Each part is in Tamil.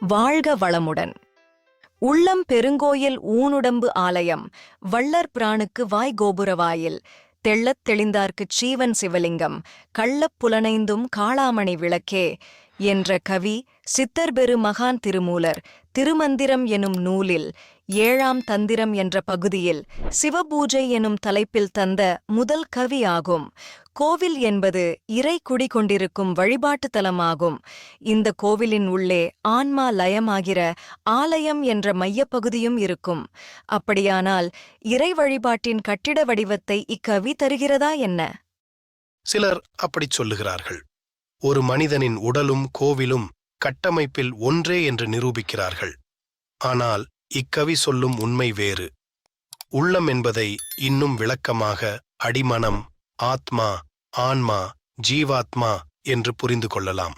வாழ்க வளமுடன். உள்ளம் பெருங்கோயில் ஊனுடம்பு ஆலயம் வள்ளற் பிரானுக்கு வாய் கோபுரவாயில் தெள்ளத் தெளிந்தார்க்குச் சீவன் சிவலிங்கம் கள்ளப் புலனைந்தும் காளாமணி விளக்கே என்ற கவி சித்தர்பெரு மகான் திருமூலர் திருமந்திரம் எனும் நூலில் ஏழாம் தந்திரம் என்ற பகுதியில் சிவபூஜை எனும் தலைப்பில் தந்த முதல் கவி ஆகும். கோவில் என்பது இறை குடிகொண்டிருக்கும் வழிபாட்டுத் தலமாகும். இந்த கோவிலின் உள்ளே ஆன்மா லயமாகிற ஆலயம் என்ற மையப்பகுதியும் இருக்கும். அப்படியானால் இறை வழிபாட்டின் கட்டிட வடிவத்தை இக்கவி தருகிறதா என்ன? சிலர் அப்படிச் சொல்லுகிறார்கள். ஒரு மனிதனின் உடலும் கோவிலும் கட்டமைப்பில் ஒன்றே என்று நிரூபிக்கிறார்கள். ஆனால் இக்கவி சொல்லும் உண்மை வேறு. உள்ளம் என்பதை இன்னும் விளக்கமாக அடிமனம் ஆத்மா ஆன்மா ஜீவாத்மா என்று புரிந்து கொள்ளலாம்.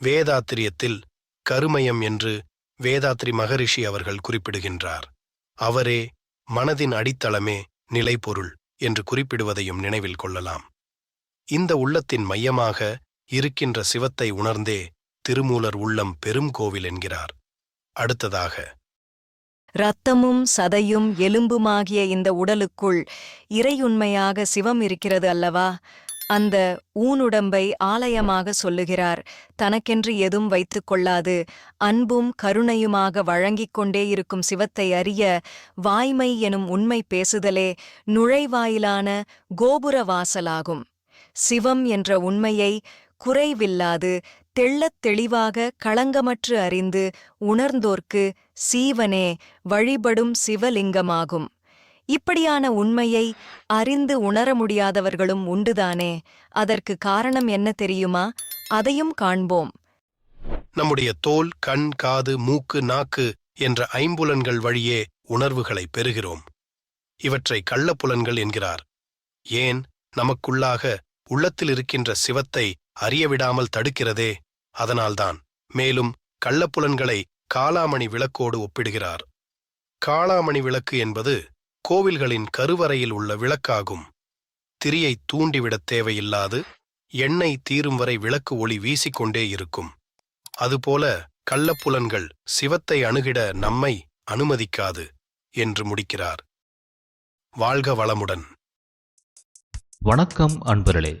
வேதாத்திரியத்தில் கருமயம் என்று வேதாத்ரி மகரிஷி அவர்கள் குறிப்பிடுகின்றார். அவரே மனதின் அடித்தளமே நிலைப்பொருள் என்று குறிப்பிடுவதையும் நினைவில் கொள்ளலாம். இந்த உள்ளத்தின் மையமாக இருக்கின்ற சிவத்தை உணர்ந்தே திருமூலர் உள்ளம் பெரும் கோவில் என்கிறார். அடுத்ததாக இரத்தமும் சதையும் எலும்புமாகிய இந்த உடலுக்குள் இறையுண்மையாக சிவம் இருக்கிறது அல்லவா? அந்த ஊனுடம்பை ஆலயமாக சொல்லுகிறார். தனக்கென்று எதும் வைத்துக் கொள்ளாது. அன்பும் கருணையுமாக வழங்கிக் கொண்டே இருக்கும் சிவத்தை அறிய வாய்மை எனும் உண்மை பேசுதலே நுழைவாயிலான கோபுர வாசலாகும் சிவம் என்ற உண்மையை குறைவில்லாது தெள்ளத் தெளிவாக களங்கமற்று அறிந்து உணர்ந்தோர்க்கு சீவனே வழிபடும் சிவலிங்கமாகும். இப்படியான உண்மையை அறிந்து உணர முடியாதவர்களும் உண்டுதானே? அதற்கு காரணம் என்ன தெரியுமா? அதையும் காண்போம். நம்முடைய தோல் கண் காது மூக்கு நாக்கு என்ற ஐம்புலன்கள் வழியே உணர்வுகளை பெறுகிறோம். இவற்றை கள்ளப்புலன்கள் என்கிறார். ஏன்? நமக்குள்ளாக உள்ளத்தில் இருக்கின்ற சிவத்தை அறியவிடாமல் தடுக்கிறதே அதனால்தான். மேலும் கள்ளப்புலன்களை காளாமணி விளக்கோடு ஒப்பிடுகிறார். காளாமணி விளக்கு என்பது கோவில்களின் கருவறையில் உள்ள விளக்காகும். திரியை தூண்டிவிடத் தேவையில்லாது எண்ணெய் தீரும் வரை விளக்கு ஒளி வீசிக்கொண்டே இருக்கும். அதுபோல கள்ளப்புலன்கள் சிவத்தை அணுகிட நம்மை அனுமதிக்காது என்று முடிக்கிறார். வாழ்க வளமுடன். வணக்கம் அன்பர்களே.